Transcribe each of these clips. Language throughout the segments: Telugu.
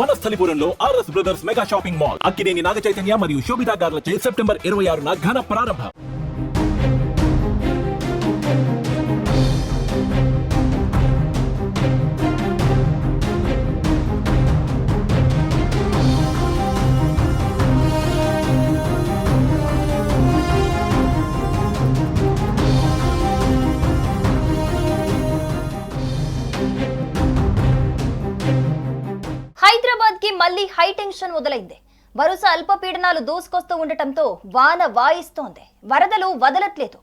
వనస్థలిపురంలో RS brothers mega shopping mall Akkineni Naga Chaitanya మరియు శోభితా గార్లచే సెప్టెంబర్ ఇరవై ఆరున ఘన ప్రారంభం. మళ్ళీ హైటెన్షన్ మొదలైంది. వరుస అల్పపీడనాలు దూసుకొస్తూ ఉండటంతో వాన వాయిస్తోంది. వరదలు వదలట్లేదు.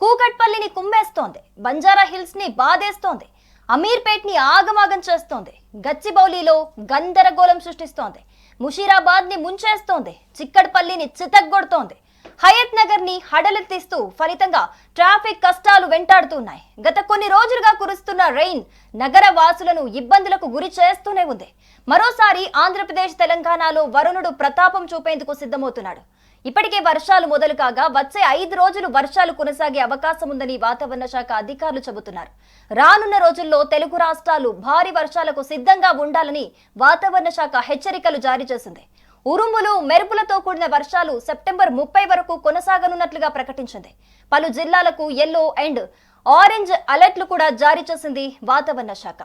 కూకట్పల్లిని కుమ్మేస్తోంది. బంజారా హిల్స్ని బాధేస్తోంది. అమీర్పేట్ని ఆగమాగం చేస్తోంది. గచ్చిబౌలిలో గందరగోళం సృష్టిస్తోంది. ముషీరాబాద్ని ముంచేస్తోంది. చిక్కడపల్లిని చితగ్గొడుతోంది. హయత్ నగర్ని హడలెత్తిస్తూ ఫలితంగా ట్రాఫిక్ కష్టాలు వెంటాడుతున్నాయి. గత కొన్ని రోజులుగా కురుస్తున్న రెయిన్ నగర వాసులను ఇబ్బందులకు గురి చేస్తూనే ఉంది. మరోసారి ఆంధ్రప్రదేశ్ తెలంగాణలో వరుణుడు ప్రతాపం చూపేందుకు సిద్ధమవుతున్నాడు. ఇప్పటికే వర్షాలు మొదలు కాగా వచ్చే ఐదు రోజులు వర్షాలు కొనసాగే అవకాశం ఉందని వాతావరణ శాఖ అధికారులు చెబుతున్నారు. రానున్న రోజుల్లో తెలుగు రాష్ట్రాలు భారీ వర్షాలకు సిద్ధంగా ఉండాలని వాతావరణ శాఖ హెచ్చరికలు జారీ చేసింది. ఉరుములు మెరుపులతో కూడిన వర్షాలు సెప్టెంబర్ ముప్పై వరకు కొనసాగనున్నట్లుగా ప్రకటించింది. పలు జిల్లాలకు ఎల్లో అండ్ ఆరెంజ్ అలర్ట్లు కూడా జారీ చేసింది వాతావరణ శాఖ.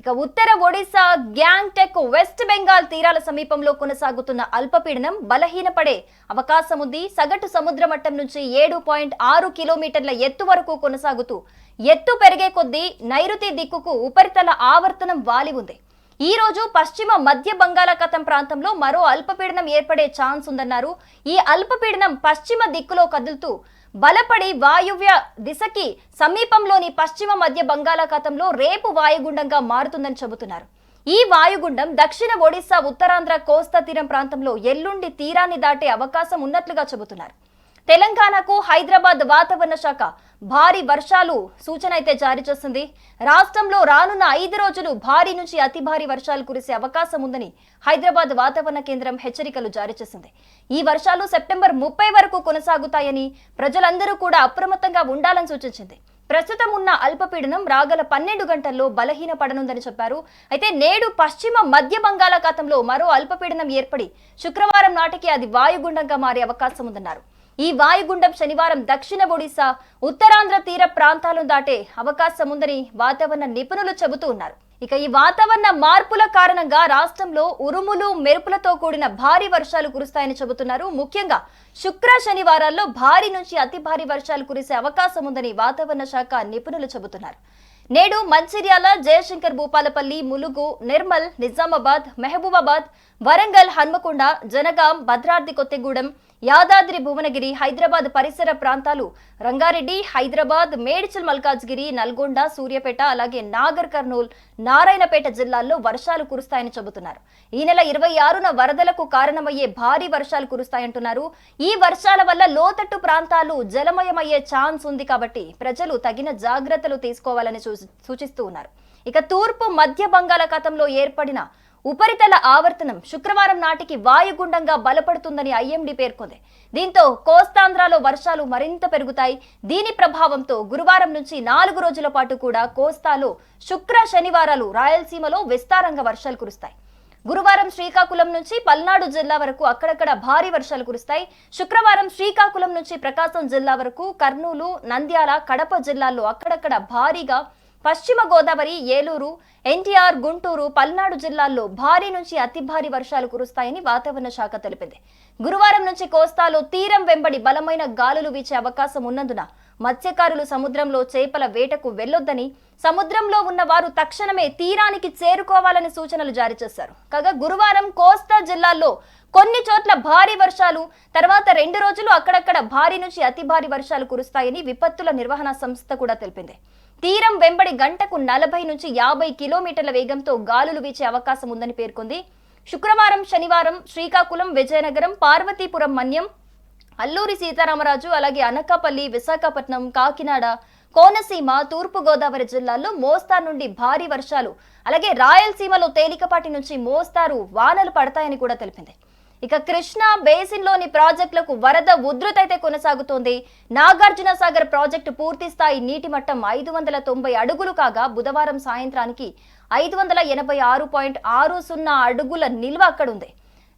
ఇక ఉత్తర ఒడిశా గ్యాంగ్టెక్ వెస్ట్ బెంగాల్ తీరాల సమీపంలో కొనసాగుతున్న అల్పపీడనం బలహీనపడే అవకాశం ఉంది సగటు సముద్ర మట్టం నుంచి ఏడు పాయింట్ ఆరు కిలోమీటర్ల ఎత్తు వరకు కొనసాగుతూ ఎత్తు పెరిగే కొద్దీ నైరుతి దిక్కుకు ఉపరితల ఆవర్తనం వాలి ఉంది. ఈ రోజు పశ్చిమ మధ్య బంగాళాఖాతం ప్రాంతంలో మరో అల్పపీడనం ఏర్పడే ఛాన్స్ ఉందన్నారు. ఈ అల్పపీడనం పశ్చిమ దిక్కులో కదులుతూ బలపడి వాయువ్య దిశకి సమీపంలోని పశ్చిమ మధ్య బంగాళాఖాతంలో రేపు వాయుగుండంగా మారుతుందని చెబుతున్నారు. ఈ వాయుగుండం దక్షిణ ఒడిశా ఉత్తరాంధ్ర కోస్తా తీరం ప్రాంతంలో ఎల్లుండి తీరాన్ని దాటే అవకాశం ఉన్నట్లుగా చెబుతున్నారు. తెలంగాణకు హైదరాబాద్ వాతావరణ శాఖ భారీ వర్షాలు సూచన అయితే జారీ చేసింది. రాష్ట్రంలో రానున్న ఐదు రోజులు భారీ నుంచి అతి భారీ వర్షాలు కురిసే అవకాశం ఉందని హైదరాబాద్ వాతావరణ కేంద్రం హెచ్చరికలు జారీ చేసింది. ఈ వర్షాలు సెప్టెంబర్ ముప్పై వరకు కొనసాగుతాయని ప్రజలందరూ కూడా అప్రమత్తంగా ఉండాలని సూచించింది. ప్రస్తుతం ఉన్న అల్పపీడనం రాగల పన్నెండు గంటల్లో బలహీన పడనుందని చెప్పారు. అయితే నేడు పశ్చిమ మధ్య బంగాళాఖాతంలో మరో అల్పపీడనం ఏర్పడి శుక్రవారం నాటికి అది వాయుగుండంగా మారే అవకాశం ఉందన్నారు. ఈ వాయుగుండం శనివారం దక్షిణ ఒడిశా ఉత్తరాంధ్ర తీర ప్రాంతాలను దాటే అవకాశం ఉందని వాతావరణ నిపుణులు చెబుతూ ఉన్నారు. ఇక ఈ వాతావరణ మార్పుల కారణంగా రాష్ట్రంలో ఉరుములు మెరుపులతో కూడిన భారీ వర్షాలు కురుస్తాయని చెబుతున్నారు. ముఖ్యంగా శుక్ర శనివారాల్లో భారీ నుంచి అతి భారీ వర్షాలు కురిసే అవకాశం ఉందని వాతావరణ శాఖ నిపుణులు చెబుతున్నారు. నేడు మంచిర్యాల జయశంకర్ భూపాలపల్లి ములుగు నిర్మల్ నిజామాబాద్ మహబూబాబాద్ వరంగల్ హన్మకొండ జనగాం భద్రాద్రి కొత్తగూడెం యాదాద్రి భువనగిరి హైదరాబాద్ పరిసర ప్రాంతాలు రంగారెడ్డి హైదరాబాద్ మేడ్చల్ మల్కాజ్గిరి నల్గొండ సూర్యాపేట అలాగే నాగర్ కర్నూల్ నారాయణపేట జిల్లాల్లో వర్షాలు కురుస్తాయని చెబుతున్నారు. ఈ నెల ఇరవై ఆరున వరదలకు కారణమయ్యే భారీ వర్షాలు కురుస్తాయంటున్నారు. ఈ వర్షాల వల్ల లోతట్టు ప్రాంతాలు జలమయమయ్యే ఛాన్స్ ఉంది కాబట్టి ప్రజలు తగిన జాగ్రత్తలు తీసుకోవాలని సూచిస్తూ ఉన్నారు. ఇక తూర్పు మధ్య బంగాళాఖాతంలో ఏర్పడిన ఉపరితల ఆవర్తనం శుక్రవారం నాటికి వాయుగుండంగా బలపడుతుందని ఐఎండీ పేర్కొంది. దీంతో కోస్తాంధ్రలో వర్షాలు మరింత పెరుగుతాయి. దీని ప్రభావంతో గురువారం నుంచి నాలుగు రోజుల పాటు కూడా కోస్తాలో శుక్ర శనివారాలు రాయలసీమలో విస్తారంగా వర్షాలు కురుస్తాయి. గురువారం శ్రీకాకుళం నుంచి పల్నాడు జిల్లా వరకు అక్కడక్కడ భారీ వర్షాలు కురుస్తాయి. శుక్రవారం శ్రీకాకుళం నుంచి ప్రకాశం జిల్లా వరకు కర్నూలు నంద్యాల కడప జిల్లాల్లో అక్కడక్కడ భారీగా పశ్చిమ గోదావరి ఏలూరు ఎన్టీఆర్ గుంటూరు పల్నాడు జిల్లాల్లో భారీ నుంచి అతి భారీ వర్షాలు కురుస్తాయని వాతావరణ శాఖ తెలిపింది. గురువారం నుంచి కోస్తాలో తీరం వెంబడి బలమైన గాలులు వీచే అవకాశం ఉన్నందున మత్స్యకారులు సముద్రంలో చేపల వేటకు వెళ్ళొద్దని సముద్రంలో ఉన్న వారు తక్షణమే తీరానికి చేరుకోవాలని సూచనలు జారీ చేశారు. కాగా గురువారం కోస్తా జిల్లాల్లో కొన్ని చోట్ల భారీ వర్షాలు తర్వాత రెండు రోజులు అక్కడక్కడ భారీ నుంచి అతి భారీ వర్షాలు కురుస్తాయని విపత్తుల నిర్వహణ సంస్థ కూడా తెలిపింది. తీరం వెంబడి గంటకు నలభై నుంచి యాభై కిలోమీటర్ల వేగంతో గాలులు వీచే అవకాశం ఉందని పేర్కొంది. శుక్రవారం శనివారం శ్రీకాకుళం విజయనగరం పార్వతీపురం మన్యం అల్లూరి సీతారామరాజు అలాగే అనకాపల్లి విశాఖపట్నం కాకినాడ కోనసీమ తూర్పుగోదావరి జిల్లాల్లో మోస్తారు నుండి భారీ వర్షాలు అలాగే రాయలసీమలో తేలికపాటి నుంచి మోస్తారు వానలు పడతాయని కూడా తెలిపింది. ఇక కృష్ణా బేసిన్లోని ప్రాజెక్టులకు వరద ఉధృత అయితే కొనసాగుతోంది. నాగార్జున సాగర్ ప్రాజెక్టు పూర్తి స్థాయి నీటి మట్టం ఐదు వందల తొంభై అడుగులు కాగా బుధవారం సాయంత్రానికి ఐదు వందల ఎనభై ఆరు పాయింట్ ఆరు సున్నా అడుగుల నిల్వ అక్కడ ఉంది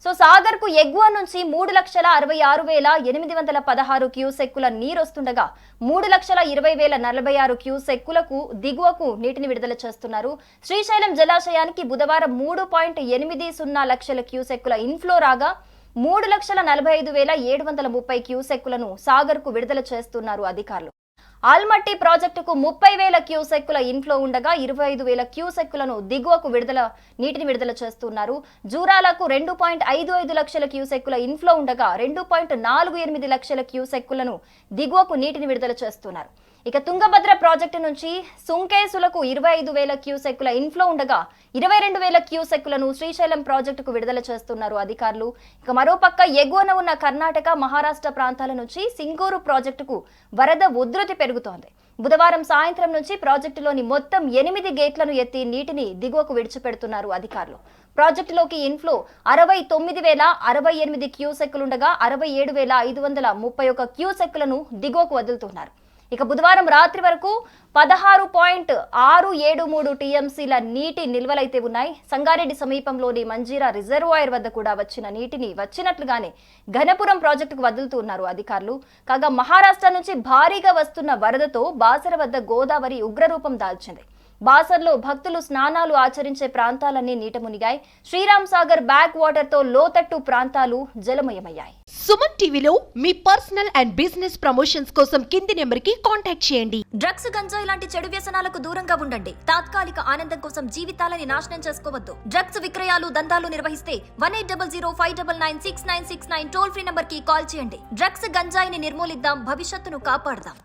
సో సాగర్కు ఎగువ నుంచి మూడు లక్షల అరవై ఆరు వేల ఎనిమిది వందల పదహారు క్యూసెక్కుల నీరు వస్తుండగా మూడు లక్షల ఇరవై వేల నలభై ఆరు క్యూసెక్కులకు దిగువకు నీటిని విడుదల చేస్తున్నారు. శ్రీశైలం జలాశయానికి బుధవారం మూడు పాయింట్ ఎనిమిది సున్నా లక్షల క్యూసెక్కుల ఇన్ఫ్లో రాగా మూడు లక్షల నలభై ఐదు వేల ఏడు వందల ముప్పై క్యూసెక్కులను సాగర్కు విడుదల చేస్తున్నారు అధికారులు. ఆల్మట్టి ప్రాజెక్టుకు ముప్పై వేల క్యూసెక్కుల ఇన్ఫ్లో ఉండగా ఇరవై ఐదు వేల క్యూసెక్కులను దిగువకు విడుదల నీటిని విడుదల చేస్తున్నారు. జూరాలకు రెండు పాయింట్ ఐదు ఐదు లక్షల క్యూసెక్కుల ఇన్ఫ్లో ఉండగా రెండు పాయింట్ నాలుగు ఎనిమిది లక్షల క్యూసెక్కులను దిగువకు నీటిని విడుదల చేస్తున్నారు. ఇక తుంగభద్ర ప్రాజెక్టు నుంచి సుంకేసులకు ఇరవై ఐదు వేల క్యూసెక్కుల ఇన్ఫ్లో ఉండగా ఇరవై రెండు వేల క్యూసెక్కులను శ్రీశైలం ప్రాజెక్టుకు విడుదల చేస్తున్నారు అధికారులు. ఇక మరోపక్క ఎగువన ఉన్న కర్ణాటక మహారాష్ట్ర ప్రాంతాల నుంచి సింగూరు ప్రాజెక్టుకు వరద ఉధృతి పెరుగుతోంది. బుధవారం సాయంత్రం నుంచి ప్రాజెక్టులోని మొత్తం ఎనిమిది గేట్లను ఎత్తి నీటిని దిగువకు విడిచిపెడుతున్నారు అధికారులు. ప్రాజెక్టులోకి ఇన్ఫ్లో అరవై తొమ్మిది వేల అరవై ఎనిమిది క్యూసెక్కులుండగా అరవై ఏడు వేల ఐదు వందల ముప్పై ఒక్క క్యూసెక్కులను దిగువకు వదులుతున్నారు. ఇక బుధవారం రాత్రి వరకు పదహారు పాయింట్ ఆరు ఏడు మూడు టీఎంసీల నీటి నిల్వలైతే ఉన్నాయి. సంగారెడ్డి సమీపంలోని మంజీరా రిజర్వాయర్ వద్ద కూడా వచ్చిన నీటిని వచ్చినట్లుగానే ఘనపురం ప్రాజెక్టుకు వదులుతున్నారు అధికారులు. కాగా మహారాష్ట్ర నుంచి భారీగా వస్తున్న వరదతో బాసర వద్ద గోదావరి ఉగ్రరూపం దాల్చింది. బాసర్లో భక్తులు స్నానాలు ఆచరించే ప్రాంతాలన్నీ నీట మునిగాయి శ్రీరామ్ సాగర్ బ్యాక్ వాటర్తో లోతట్టు ప్రాంతాలు జలమయమయ్యాయి. సుమన్ టీవీలో మీ పర్సనల్ అండ్ బిజినెస్ ప్రమోషన్స్ కోసం కింది నెంబర్కి కాంటాక్ట్ చేయండి. డ్రగ్స్ గంజాయి లాంటి చెడు వ్యసనాలకు దూరంగా ఉండండి. తాత్కాలిక ఆనందం కోసం జీవితాలని నాశనం చేసుకోవద్దు. డ్రగ్స్ విక్రయాలు దందాలు నిర్వహిస్తే one eight double zero five double nine six nine six nine toll free నంబర్కి కాల్ చేయండి. డ్రగ్స్ గంజాయిని నిర్మూలిద్దాం. భవిష్యత్తును కాపాడదాం.